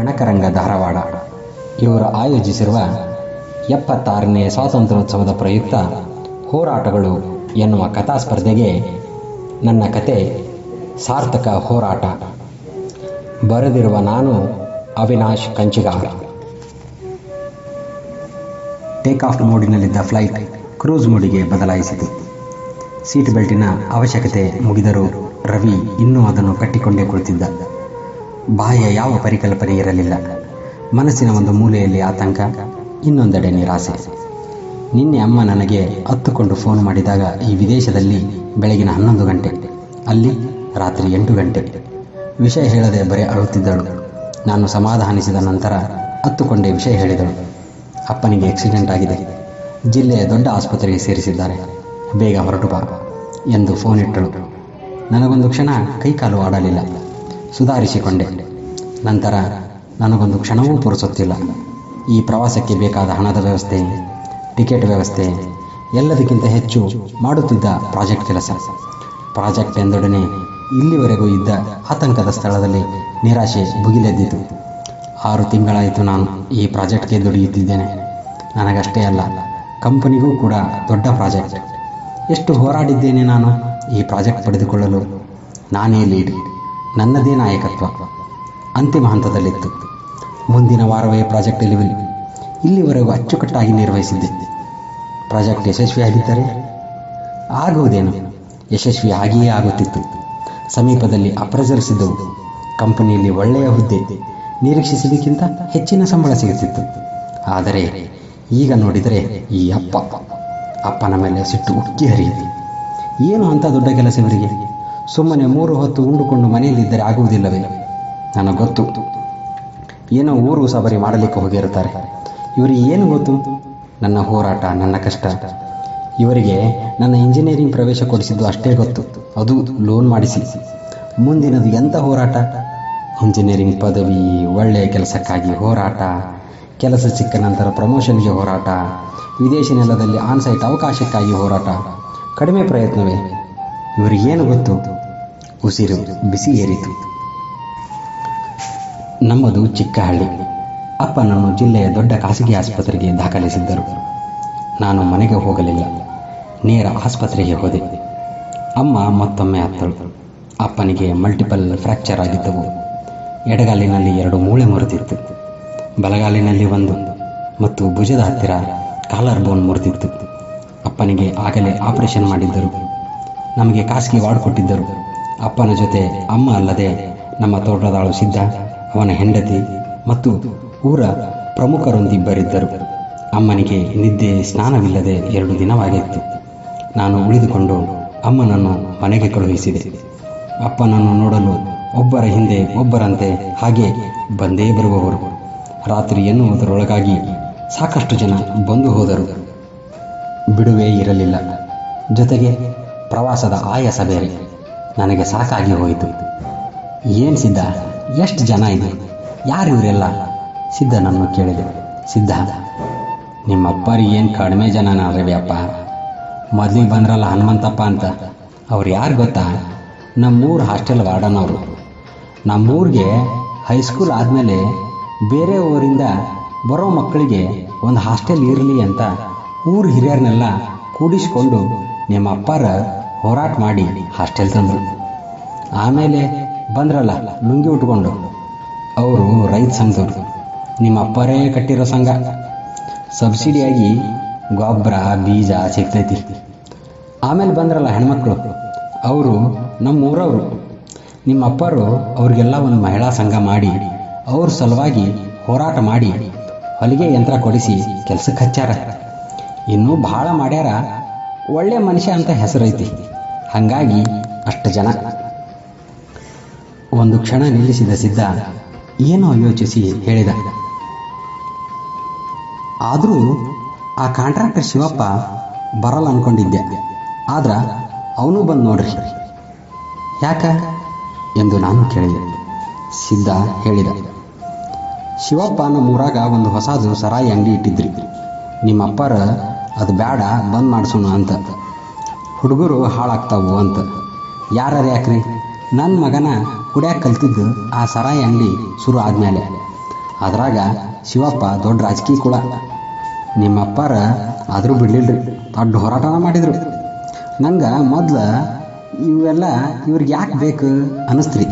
ಗಣಕರಂಗ ಧಾರವಾಡ. ಇವರು ಆಯೋಜಿಸಿರುವ ಎಪ್ಪತ್ತಾರನೇ ಸ್ವಾತಂತ್ರ್ಯೋತ್ಸವದ ಪ್ರಯುಕ್ತ ಹೋರಾಟಗಳು ಎನ್ನುವ ಕಥಾ ಸ್ಪರ್ಧೆಗೆ ನನ್ನ ಕತೆ ಸಾರ್ಥಕ ಹೋರಾಟ. ಬರೆದಿರುವ ನಾನು ಅವಿನಾಶ್ ಕಂಚಿಗಾರ ಟೇಕ್ ಆಫ್ ಮೋಡಿನಲ್ಲಿದ್ದ ಫ್ಲೈಟ್ ಕ್ರೂಸ್ ಮೋಡಿಗೆ ಬದಲಾಯಿಸಿತು. ಸೀಟ್ ಬೆಲ್ಟಿನ ಅವಶ್ಯಕತೆ ಮುಗಿದರೂ ರವಿ ಇನ್ನೂ ಅದನ್ನು ಕಟ್ಟಿಕೊಂಡೇ ಕುಳಿತಿದ್ದ. ಬಾಹ್ಯ ಯಾವ ಪರಿಕಲ್ಪನೆ ಇರಲಿಲ್ಲ. ಮನಸ್ಸಿನ ಒಂದು ಮೂಲೆಯಲ್ಲಿ ಆತಂಕ, ಇನ್ನೊಂದೆಡೆ ನಿರಾಸೆ. ನಿನ್ನೆ ಅಮ್ಮ ನನಗೆ ಹತ್ತುಕೊಂಡು ಫೋನ್ ಮಾಡಿದಾಗ ಈ ವಿದೇಶದಲ್ಲಿ ಬೆಳಗಿನ ಹನ್ನೊಂದು ಗಂಟೆ, ಅಲ್ಲಿ ರಾತ್ರಿ ಎಂಟು ಗಂಟೆ. ವಿಷಯ ಹೇಳದೆ ಬರೇ ಅಳುತ್ತಿದ್ದಳು. ನಾನು ಸಮಾಧಾನಿಸಿದ ನಂತರ ಹತ್ತುಕೊಂಡೇ ವಿಷಯ ಹೇಳಿದಳು. ಅಪ್ಪನಿಗೆ ಆಕ್ಸಿಡೆಂಟ್ ಆಗಿದೆ. ಜಿಲ್ಲೆಯ ದೊಡ್ಡ ಆಸ್ಪತ್ರೆಗೆ ಸೇರಿಸಿದ್ದಾರೆ. ಬೇಗ ಹೊರಟು ಬಾ ಎಂದು ಫೋನ್ ಇಟ್ಟಳು. ನನಗೊಂದು ಕ್ಷಣ ಕೈಕಾಲು ಆಡಲಿಲ್ಲ. ಸುಧಾರಿಸಿಕೊಂಡೆ. ನಂತರ ನನಗೊಂದು ಕ್ಷಣವೂ ಪುರುಸುತ್ತಿಲ್ಲ ಈ ಪ್ರವಾಸಕ್ಕೆ ಬೇಕಾದ ಹಣದ ವ್ಯವಸ್ಥೆ, ಟಿಕೆಟ್ ವ್ಯವಸ್ಥೆ, ಎಲ್ಲದಕ್ಕಿಂತ ಹೆಚ್ಚು ಮಾಡುತ್ತಿದ್ದ ಪ್ರಾಜೆಕ್ಟ್ ಕೆಲಸ. ಪ್ರಾಜೆಕ್ಟ್ ಎಂದೊಡನೆ ಇಲ್ಲಿವರೆಗೂ ಇದ್ದ ಆತಂಕದ ಸ್ಥಳದಲ್ಲಿ ನಿರಾಶೆ ಭುಗಿಲೆದ್ದಿತು. ಆರು ತಿಂಗಳಾಯಿತು ನಾನು ಈ ಪ್ರಾಜೆಕ್ಟ್ಗೆ ದುಡಿಯುತ್ತಿದ್ದೇನೆ. ನನಗಷ್ಟೇ ಅಲ್ಲ, ಕಂಪನಿಗೂ ಕೂಡ ದೊಡ್ಡ ಪ್ರಾಜೆಕ್ಟ್. ಎಷ್ಟು ಹೋರಾಡಿದ್ದೇನೆ ನಾನು ಈ ಪ್ರಾಜೆಕ್ಟ್ ಪಡೆದುಕೊಳ್ಳಲು? ನಾನೇ ಲೀಡ್. ನನ್ನದೇ ನಾಯಕತ್ವ. ಅಂತಿಮ ಹಂತದಲ್ಲಿತ್ತು. ಮುಂದಿನ ವಾರವೇ ಪ್ರಾಜೆಕ್ಟ್ ಡೆಲಿವರಿ ಇಲ್ಲಿವರೆಗೂ ಅಚ್ಚುಕಟ್ಟಾಗಿ ನಿರ್ವಹಿಸಿದ್ದೆ. ಪ್ರಾಜೆಕ್ಟ್ ಯಶಸ್ವಿಯಾಗಿದ್ದರೆ ಆಗುವುದೇನು? ಯಶಸ್ವಿ ಆಗಿಯೇ ಆಗುತ್ತಿತ್ತು. ಸಮೀಪದಲ್ಲಿ ಅಪ್ರಜರಿಸಿದ್ದವು. ಕಂಪನಿಯಲ್ಲಿ ಒಳ್ಳೆಯ ಹುದ್ದೆ ನಿರೀಕ್ಷಿಸಿದಕ್ಕಿಂತ ಹೆಚ್ಚಿನ ಸಂಬಳ ಸಿಗುತ್ತಿತ್ತು. ಆದರೆ ಈಗ ನೋಡಿದರೆ ಈ ಅಪ್ಪ, ಅಪ್ಪನ ಮೇಲೆ ಸಿಟ್ಟು ಉಕ್ಕಿ ಹರಿಯಿತು ಏನು ಅಂಥ ದೊಡ್ಡ ಕೆಲಸ ಇವರಿಗೆ? ಸುಮ್ಮನೆ ಮೂರು ಹೊತ್ತು ಉಂಡುಕೊಂಡು ಮನೆಯಲ್ಲಿದ್ದರೆ ಆಗುವುದಿಲ್ಲವೇ? ನನಗೆ ಗೊತ್ತು. ಏನೋ ಊರು ಸಬರಿ ಮಾಡಲಿಕ್ಕೆ ಹೋಗಿರುತ್ತಾರೆ. ಇವರಿಗೆ ಏನು ಗೊತ್ತು? ನನ್ನ ಹೋರಾಟ, ನನ್ನ ಕಷ್ಟ. ಇವರಿಗೆ ನನ್ನ ಇಂಜಿನಿಯರಿಂಗ್ ಪ್ರವೇಶ ಕೊಡಿಸಿದ್ದು ಅಷ್ಟೇ ಗೊತ್ತು. ಅದು ಲೋನ್ ಮಾಡಿಸಿ. ಮುಂದಿನದು ಎಂಥ ಹೋರಾಟ? ಇಂಜಿನಿಯರಿಂಗ್ ಪದವಿ ಒಳ್ಳೆಯ ಕೆಲಸಕ್ಕಾಗಿ ಹೋರಾಟ, ಕೆಲಸ ಸಿಕ್ಕ ನಂತರ ಪ್ರಮೋಷನ್ಗೆ ಹೋರಾಟ, ವಿದೇಶಿ ನೆಲದಲ್ಲಿ ಆನ್ಸೈಟ್ ಅವಕಾಶಕ್ಕಾಗಿ ಹೋರಾಟ. ಕಡಿಮೆ ಪ್ರಯತ್ನವೇ? ಇವರಿಗೇನು ಗೊತ್ತು? ಉಸಿರು ಬಿಸಿ ಏರಿತು. ನಮ್ಮದು ಚಿಕ್ಕಹಳ್ಳಿ. ಅಪ್ಪ ಅಪ್ಪನನ್ನು ಜಿಲ್ಲೆಯ ದೊಡ್ಡ ಖಾಸಗಿ ಆಸ್ಪತ್ರೆಗೆ ದಾಖಲಿಸಿದ್ದರು. ನಾನು ಮನೆಗೆ ಹೋಗಲಿಲ್ಲ. ನೇರ ಆಸ್ಪತ್ರೆಗೆ ಹೋದೆ. ಅಮ್ಮ ಮತ್ತೊಮ್ಮೆ ಹತ್ತಳು. ಅಪ್ಪನಿಗೆ ಮಲ್ಟಿಪಲ್ ಫ್ರ್ಯಾಕ್ಚರ್ ಆಗಿದ್ದವು. ಎಡಗಾಲಿನಲ್ಲಿ ಎರಡು ಮೂಳೆ ಮುರಿದಿತ್ತು. ಬಲಗಾಲಿನಲ್ಲಿ ಒಂದು ಮತ್ತು ಭುಜದ ಹತ್ತಿರ ಕಾಲರ್ ಬೋನ್ ಮುರಿದಿತ್ತು. ಅಪ್ಪನಿಗೆ ಆಗಲೇ ಆಪರೇಷನ್ ಮಾಡಿದ್ದರು. ನಮಗೆ ಖಾಸಗಿ ವಾರ್ಡ್ ಕೊಟ್ಟಿದ್ದರು. ಅಪ್ಪನ ಜೊತೆ ಅಮ್ಮ ಅಲ್ಲದೆ ನಮ್ಮ ತೋಟದಾಳು ಸಿದ್ಧ, ಅವನ ಹೆಂಡತಿ ಮತ್ತು ಊರ ಪ್ರಮುಖರೊಂದಿಬ್ಬರಿದ್ದರು. ಅಮ್ಮನಿಗೆ ನಿದ್ದೆ ಸ್ನಾನವಿಲ್ಲದೆ ಎರಡು ದಿನವಾಗಿತ್ತು. ನಾನು ಉಳಿದುಕೊಂಡು ಅಮ್ಮನನ್ನು ಮನೆಗೆ ಕಳುಹಿಸಿದೆ. ಅಪ್ಪನನ್ನು ನೋಡಲು ಒಬ್ಬರ ಹಿಂದೆ ಒಬ್ಬರಂತೆ ಹಾಗೆ ಬಂದೇ ಬರುವವರು. ರಾತ್ರಿ ಎನ್ನುವುದರೊಳಗಾಗಿ ಸಾಕಷ್ಟು ಜನ ಬಂದು ಹೋದರು. ಬಿಡುವೇ ಇರಲಿಲ್ಲ. ಜೊತೆಗೆ ಪ್ರವಾಸದ ಆಯಾಸ ಬೇರೆ. ನನಗೆ ಸಾಕಾಗಿ ಹೋಯಿತು. ಏನು ಸಿದ್ಧ? ಎಷ್ಟು ಜನ ಇದೆ? ಯಾರು ಇವರೆಲ್ಲ ಸಿದ್ಧನನ್ನು ಕೇಳಿದೆ. ಸಿದ್ಧ ನಿಮ್ಮಪ್ಪರಿಗೆ ಏನು ಕಡಿಮೆ ಜನನ ರವಿಯಪ್ಪ ಮೊದಲಿಗೆ ಬಂದ್ರಲ್ಲ ಹನುಮಂತಪ್ಪ ಅಂತ. ಅವ್ರು ಯಾರು ಗೊತ್ತಾ? ನಮ್ಮೂರು ಹಾಸ್ಟೆಲ್ ವಾರ್ಡನ್ ಅವರು ನಮ್ಮೂರಿಗೆ ಹೈಸ್ಕೂಲ್ ಆದಮೇಲೆ ಬೇರೆ ಊರಿಂದ ಬರೋ ಮಕ್ಕಳಿಗೆ ಒಂದು ಹಾಸ್ಟೆಲ್ ಇರಲಿ ಅಂತ ಊರು ಹಿರಿಯರನ್ನೆಲ್ಲ ಕೂಡಿಸ್ಕೊಂಡು ನಿಮ್ಮ ಅಪ್ಪಾರ ಹೋರಾಟ ಮಾಡಿ ಹಾಸ್ಟೆಲ್ ತಂದರು. ಆಮೇಲೆ ಬಂದ್ರಲ್ಲ, ಲುಂಗಿ ಉಟ್ಕೊಂಡು. ಅವರು ರೈತ ಸಂಘದವ್ರು. ನಿಮ್ಮ ಅಪ್ಪರೇ ಕಟ್ಟಿರೋ ಸಂಘ. ಸಬ್ಸಿಡಿಯಾಗಿ ಗೊಬ್ಬರ, ಬೀಜ ಸಿಗ್ತೈತಿ. ಆಮೇಲೆ ಬಂದ್ರಲ್ಲ ಹೆಣ್ಮಕ್ಳು. ಅವರು ನಮ್ಮ ಊರವರು ನಿಮ್ಮ ಅಪ್ಪರು ಅವ್ರಿಗೆಲ್ಲ ಒಂದು ಮಹಿಳಾ ಸಂಘ ಮಾಡಿ, ಅವ್ರ ಸಲುವಾಗಿ ಹೋರಾಟ ಮಾಡಿ, ಹೊಲಿಗೆ ಯಂತ್ರ ಕೊಡಿಸಿ ಕೆಲ್ಸಕ್ಕೆ ಹಚ್ಚಾರ. ಇನ್ನೂ ಭಾಳ ಮಾಡ್ಯಾರ. ಒಳ್ಳೆ ಮನುಷ್ಯ ಅಂತ ಹೆಸರೈತಿ. ಹಾಗಾಗಿ ಅಷ್ಟು ಜನ. ಒಂದು ಕ್ಷಣ ನಿಲ್ಲಿಸಿದ ಸಿದ್ಧ ಏನೋ ಯೋಚಿಸಿ ಹೇಳಿದ. ಆದರೂ ಆ ಕಾಂಟ್ರಾಕ್ಟರ್ ಶಿವಪ್ಪ ಬರಲ್ಲ ಅನ್ಕೊಂಡಿದ್ದೆ. ಆದ್ರೆ ಅವನು ಬಂದು ನೋಡ್ರಿ. ಯಾಕ? ಎಂದು ನಾನು ಕೇಳಿದೆ. ಸಿದ್ಧ ಹೇಳಿದ. ಶಿವಪ್ಪ ನಮ್ಮ ಊರಾಗ ಒಂದು ಹೊಸದು ಸರಾಯಿ ಅಂಗಡಿ ಇಟ್ಟಿದ್ರಿ. ನಿಮ್ಮ ಅಪ್ಪರ ಅದು ಬೇಡ ಬಂದ್ ಮಾಡಿಸೋಣ ಅಂತ. ಹುಡುಗರು ಹಾಳಾಗ್ತಾವು ಅಂತ. ಯಾರು ಯಾಕ್ರಿ? ನನ್ನ ಮಗನ ಕುಡಿಯಾಕ ಕಲ್ತಿದ್ದು ಆ ಸರಾಯಿ ಅಂಗಡಿ ಶುರು ಆದಮೇಲೆ ಅದ್ರಾಗ ಶಿವಪ್ಪ ದೊಡ್ಡ ರಾಜಕೀಯ ಕುಳ ನಿಮ್ಮಪ್ಪಾರ ಆದರೂ ರೀ ದೊಡ್ಡ ಹೋರಾಟನ ಮಾಡಿದ್ರು. ನಂಗೆ ಮೊದ್ಲು ಇವೆಲ್ಲ ಇವ್ರಿಗೆ ಯಾಕೆ ಬೇಕು ಅನ್ನಿಸ್ತ್ರಿ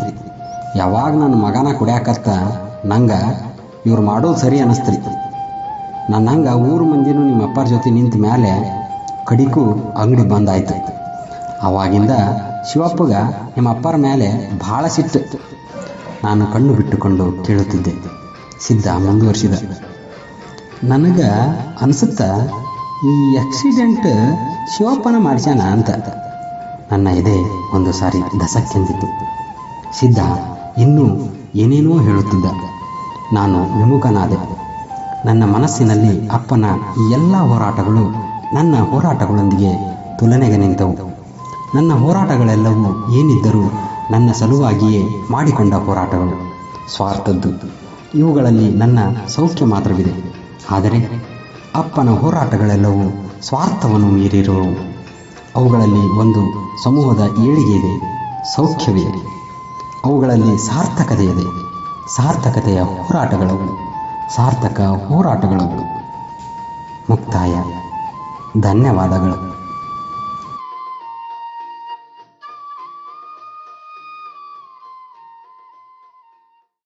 ಯಾವಾಗ ನನ್ನ ಮಗನ ಕುಡಿಯಾಕತ್ತ ನಂಗೆ ಇವ್ರು ಮಾಡೋದು ಸರಿ ಅನ್ನಿಸ್ತ್ರಿ ನನ್ನ ಹಂಗೆ ಊರು ಮಂದಿನೂ ನಿಮ್ಮ ಅಪ್ಪಾರ ಜೊತೆ ನಿಂತ ಮೇಲೆ ಕಡಿಕು ಅಂಗಡಿ ಬಂದಾಯ್ತು. ಅವಾಗಿಂದ ಶಿವಪ್ಪಗ ನಿಮ್ಮ ಅಪ್ಪರ ಮೇಲೆ ಭಾಳ ಸಿಟ್ಟು. ನಾನು ಕಣ್ಣು ಬಿಟ್ಟುಕೊಂಡು ಕೇಳುತ್ತಿದ್ದೆ. ಸಿದ್ಧ ಮುಂದುವರಿಸಿದ. ನನಗೆ ಅನಿಸುತ್ತ, ಈ ಆಕ್ಸಿಡೆಂಟ್ ಶಿವಪ್ಪನ ಮಾಡಿಸ್ಯಾನ ಅಂತ. ನನ್ನ ಎದೆ ಒಂದು ಸಾರಿ ದಸಕ್ಕೆಂದಿತ್ತು ಸಿದ್ಧ ಇನ್ನೂ ಏನೇನೋ ಹೇಳುತ್ತಿದ್ದ. ನಾನು ವಿಮುಖನಾದೆ. ನನ್ನ ಮನಸ್ಸಿನಲ್ಲಿ ಅಪ್ಪನ ಈ ಎಲ್ಲ ಹೋರಾಟಗಳು ನನ್ನ ಹೋರಾಟಗಳೊಂದಿಗೆ ತುಲನೆಗೆ ನಿಂತವು ನನ್ನ ಹೋರಾಟಗಳೆಲ್ಲವೂ ಏನಿದ್ದರೂ ನನ್ನ ಸಲುವಾಗಿಯೇ ಮಾಡಿಕೊಂಡ ಹೋರಾಟಗಳು. ಸ್ವಾರ್ಥದ್ದು. ಇವುಗಳಲ್ಲಿ ನನ್ನ ಸೌಖ್ಯ ಮಾತ್ರವಿದೆ. ಆದರೆ ಅಪ್ಪನ ಹೋರಾಟಗಳೆಲ್ಲವೂ ಸ್ವಾರ್ಥವನ್ನು ಮೀರಿರುವವು. ಅವುಗಳಲ್ಲಿ ಒಂದು ಸಮೂಹದ ಏಳಿಗೆ ಇದೆ ಸೌಖ್ಯವಿದೆ ಅವುಗಳಲ್ಲಿ ಸಾರ್ಥಕತೆ ಇದೆ ಸಾರ್ಥಕತೆಯ ಹೋರಾಟಗಳವು, ಸಾರ್ಥಕ ಹೋರಾಟಗಳವು ಮುಕ್ತಾಯ. ಧನ್ಯವಾದಗಳು